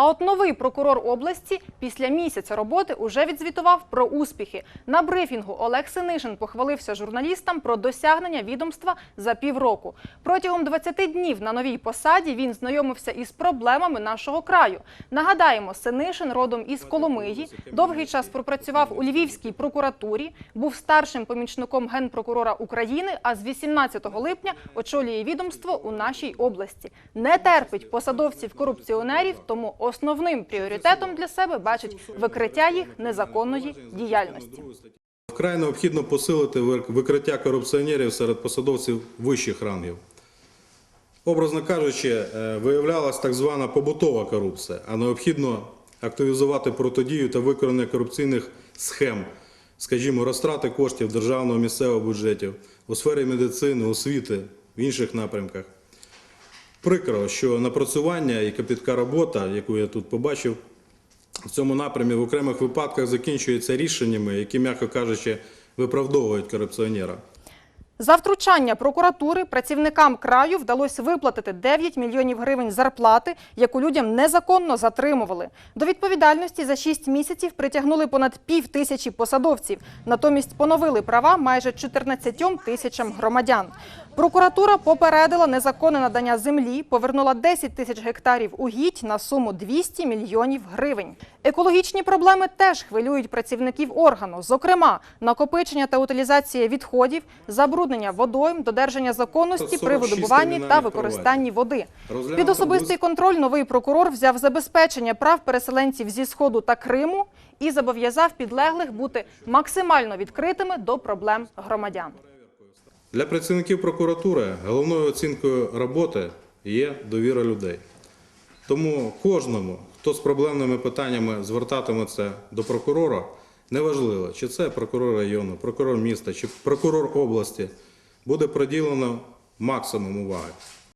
А от новий прокурор області після місяця роботи уже відзвітував про успіхи. На брифінгу Олег Синишин похвалився журналістам про досягнення відомства за півроку. Протягом 20 днів на новій посаді він знайомився із проблемами нашого краю. Нагадаємо, Синишин родом із Коломиї, довгий час пропрацював у Львівській прокуратурі, був старшим помічником генпрокурора України, а з 18 липня очолює відомство у нашій області. Не терпить посадовців-корупціонерів, тому основним пріоритетом для себе бачить викриття їх незаконної діяльності. Вкрай необхідно посилити викриття корупціонерів серед посадовців вищих рангів. Образно кажучи, е, виявлялась так звана побутова корупція, а необхідно активізувати протидію та виконання корупційних схем, скажімо, розтрати коштів державного місцевого бюджетів у сфері медицини, освіти, в інших напрямках. Прикро, що напрацювання і капітка робота, яку я тут побачив, в цьому напрямі в окремих випадках закінчується рішеннями, які, м'яко кажучи, виправдовують корупціонера. За втручання прокуратури працівникам краю вдалося виплатити 9 мільйонів гривень зарплати, яку людям незаконно затримували. До відповідальності за 6 місяців притягнули понад пів тисячі посадовців. Натомість поновили права майже 14 тисячам громадян. Прокуратура попередила незаконне надання землі, повернула 10 тисяч гектарів угідь на суму 200 мільйонів гривень. Екологічні проблеми теж хвилюють працівників органу. Зокрема, накопичення та утилізація відходів, забруднення водойм, додержання законності при видобуванні та використанні води. Під особистий контроль новий прокурор взяв забезпечення прав переселенців зі Сходу та Криму і зобов'язав підлеглих бути максимально відкритими до проблем громадян. Для працівників прокуратури головною оцінкою роботи є довіра людей. Тому кожному, хто з проблемними питаннями звертатиметься до прокурора, неважливо, чи це прокурор району, прокурор міста, чи прокурор області, буде приділено максимум уваги.